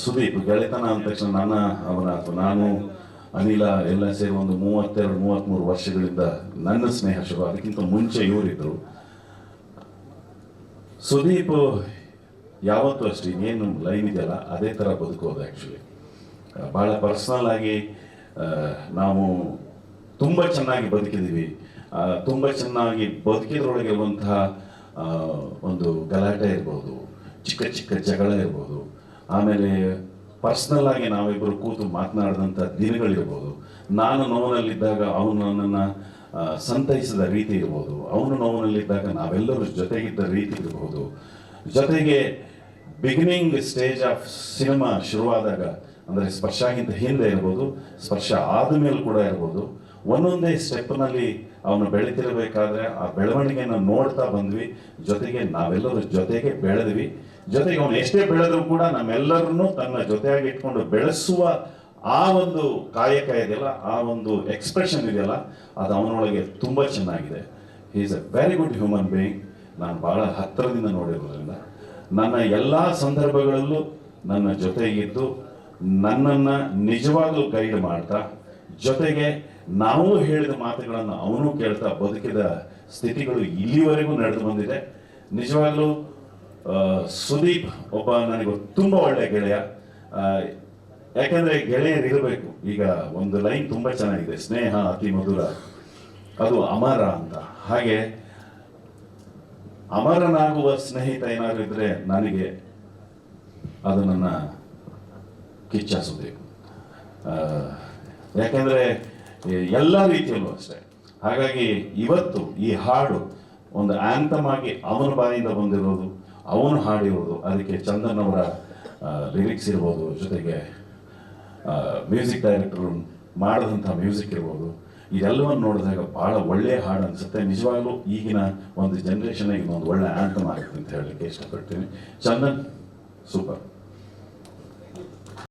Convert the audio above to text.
ಸುದೀಪ್ ಗೆಳೆತನ ಅಂದ ತಕ್ಷಣ ನನ್ನ ಅವನ ಅಥವಾ ನಾನು, ಅನಿಲ ಎಲ್ಲ ಸೇರಿ ಒಂದು ಮೂವತ್ತೆರಡು ಮೂವತ್ತ್ಮೂರು ವರ್ಷಗಳಿಂದ ನನ್ನ ಸ್ನೇಹ ಶುರು, ಅದಕ್ಕಿಂತ ಮುಂಚೆ ಇವರಿದ್ರು ಸುದೀಪ್ ಯಾವತ್ತೂ ಅಷ್ಟೇ ಏನು ಲೈನ್ ಇದೆಯಲ್ಲ, ಅದೇ ಥರ ಬದುಕೋದು ಆ್ಯಕ್ಚುಲಿ ಭಾಳ ಪರ್ಸ್ನಲ್ ಆಗಿ ನಾವು ತುಂಬ ಚೆನ್ನಾಗಿ ಬದುಕಿದ್ದೀವಿ. ತುಂಬ ಚೆನ್ನಾಗಿ ಬದುಕಿದ್ರೊಳಗೆ ಇರುವಂತಹ ಒಂದು ಗಲಾಟೆ ಇರ್ಬೋದು, ಚಿಕ್ಕ ಚಿಕ್ಕ ಜಗಳ ಇರ್ಬೋದು ಆಮೇಲೆ ಪರ್ಸ್ನಲ್ ಆಗಿ ನಾವಿಬ್ಬರು ಕೂತು ಮಾತನಾಡಿದಂಥ ದಿನಗಳಿರ್ಬೋದು. ನಾನು ನೋವಿನಲ್ಲಿದ್ದಾಗ ಅವನು ನನ್ನನ್ನು ಸಂತೈಸಿದ ರೀತಿ ಇರ್ಬೋದು. ಅವನು ನೋವಿನಲ್ಲಿದ್ದಾಗ ನಾವೆಲ್ಲರೂ ಜೊತೆಗಿದ್ದ ರೀತಿ ಇರ್ಬೋದು. ಜೊತೆಗೆ ಬಿಗಿನಿಂಗ್ ಸ್ಟೇಜ್ ಆಫ್ ಸಿನಿಮಾ ಶುರುವಾದಾಗ, ಅಂದರೆ ಸ್ಪರ್ಶಾಗಿಂತ ಹಿಂದೆ ಇರ್ಬೋದು, ಸ್ಪರ್ಶ ಆದ ಮೇಲೆ ಕೂಡ ಇರ್ಬೋದು. ಒಂದೊಂದೇ ಸ್ಟೆಪ್ನಲ್ಲಿ ಅವನು ಬೆಳೀತಿರ್ಬೇಕಾದ್ರೆ ಆ ಬೆಳವಣಿಗೆಯನ್ನು ನೋಡ್ತಾ ಬಂದ್ವಿ. ಜೊತೆಗೆ ನಾವೆಲ್ಲರೂ ಜೊತೆಗೆ ಬೆಳೆದ್ವಿ. ಜೊತೆಗೆ ಅವನು ಎಷ್ಟೇ ಬೆಳೆದ್ರು ಕೂಡ ನಮ್ಮೆಲ್ಲರನ್ನೂ ತನ್ನ ಜೊತೆಯಾಗಿ ಇಟ್ಕೊಂಡು ಬೆಳೆಸುವ ಆ ಒಂದು ಕಾಯಕ ಇದೆಯಲ್ಲ, ಆ ಒಂದು ಎಕ್ಸ್ಪ್ರೆಷನ್ ಇದೆಯಲ್ಲ, ಅದು ಅವನೊಳಗೆ ತುಂಬ ಚೆನ್ನಾಗಿದೆ. Is a very good human being ನಾನು ಬಹಳ ಹತ್ತಿರದಿಂದ ನೋಡಿರೋದ್ರಿಂದ. ನನ್ನ ಎಲ್ಲ ಸಂದರ್ಭಗಳಲ್ಲೂ ನನ್ನ ಜೊತೆಗಿದ್ದು ನನ್ನನ್ನು ನಿಜವಾಗ್ಲೂ ಗೈಡ್ ಮಾಡ್ತಾ, ಜೊತೆಗೆ ನಾವು ಹೇಳಿದ ಮಾತುಗಳನ್ನು ಅವನು ಕೇಳ್ತಾ ಬದುಕಿದ ಸ್ಥಿತಿಗಳು ಇಲ್ಲಿವರೆಗೂ ನಡೆದು ಬಂದಿದೆ. ನಿಜವಾಗ್ಲೂ ಸುದೀಪ್ ಒಬ್ಬ ನನಗೆ ತುಂಬ ಒಳ್ಳೆಯ ಗೆಳೆಯ. ಯಾಕಂದ್ರೆ ಗೆಳೆಯರು ಇರಬೇಕು. ಈಗ ಒಂದು ಲೈನ್ ತುಂಬಾ ಚೆನ್ನಾಗಿದೆ. ಸ್ನೇಹ, ಅತಿ ಮಧುರ. ಅದು ಅಮರ ಅಂತ. ಹಾಗೆ ಅಮರನಾಗುವ ಸ್ನೇಹಿತ ಏನಾದ್ರು ಇದ್ರೆ ನನಗೆ ಅದು ನನ್ನ ಕಿಚ್ಚ ಸುದೀಪ್ ಯಾಕೆಂದರೆ ಎಲ್ಲ ರೀತಿಯಲ್ಲೂ ಅಷ್ಟೇ. ಹಾಗಾಗಿ ಇವತ್ತು ಈ ಹಾಡು ಒಂದು ಆಂಥಮ್ ಆಗಿ ಅವನ ಬಾಯಿಂದ ಬಂದಿರೋದು, ಅವನು ಹಾಡಿರೋದು, ಅದಕ್ಕೆ ಚಂದನ್ ಅವರ ಲಿರಿಕ್ಸ್ ಇರ್ಬೋದು, ಜೊತೆಗೆ ಮ್ಯೂಸಿಕ್ ಡೈರೆಕ್ಟರ್ ಮಾಡಿದಂಥ ಮ್ಯೂಸಿಕ್ ಇರ್ಬೋದು, ಇದೆಲ್ಲವನ್ನು ನೋಡಿದಾಗ ಭಾಳ ಒಳ್ಳೆಯ ಹಾಡು ಅನಿಸುತ್ತೆ. ನಿಜವಾಗ್ಲೂ ಈಗಿನ ಒಂದು ಜನ್ರೇಷನ್ ಒಂದು ಒಳ್ಳೆ ಆ್ಯಂಥಮ್ ಆಗುತ್ತೆ ಅಂತ ಹೇಳಲಿಕ್ಕೆ ಇಷ್ಟಪಡ್ತೀನಿ. ಚಂದನ್ ಸೂಪರ್